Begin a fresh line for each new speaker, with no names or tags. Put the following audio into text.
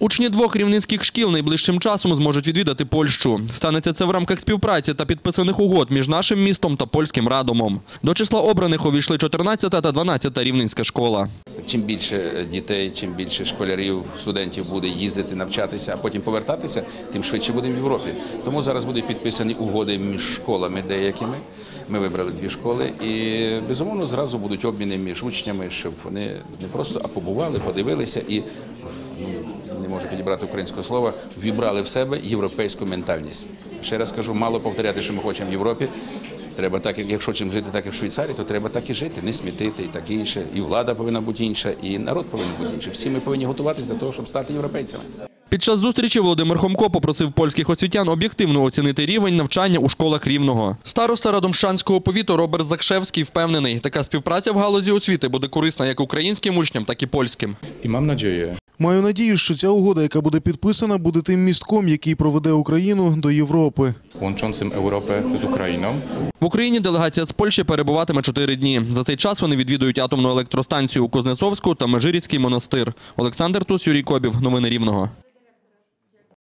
Учні двох рівненських шкіл найближчим часом зможуть відвідати Польщу. Станеться це в рамках співпраці та підписаних угод між нашим містом та польським радомом. До числа обраних увійшли 14 та 12 рівненська школа.
Чим більше дітей, чим більше школярів, студентів буде їздити, навчатися, а потім повертатися, тим швидше будемо в Європі. Тому зараз будуть підписані угоди між школами деякими. Ми вибрали дві школи, і безумовно зразу будуть обміни між учнями, щоб вони не просто а побували, подивилися і не можу підібрати українського слова, вібрали в себе європейську ментальність. Ще раз кажу, мало повторяти, що ми хочемо в Європі. Треба так, як якщо чим жити, так і в Швейцарії, то треба так і жити, не смітити і таке інше. І влада повинна бути інша, і народ повинен бути інший. Всі ми повинні готуватися до того, щоб стати європейцями.
Під час зустрічі Володимир Хомко попросив польських освітян об'єктивно оцінити рівень навчання у школах Рівного. Староста Радомшанського повіту Роберт Закшевський впевнений, така співпраця в галузі освіти буде корисна як українським учням, так і польським.
I mam nadzieję,
Маю надію, що ця угода, яка буде підписана, буде тим містком, який проведе Україну до Європи.
łączącym Europę з Україною
В Україні делегація з Польщі перебуватиме чотири дні. За цей час вони відвідують атомну електростанцію у Кузнецовську та Межиріцький монастир. Олександр Тус, Юрій Кобів. Новини Рівного.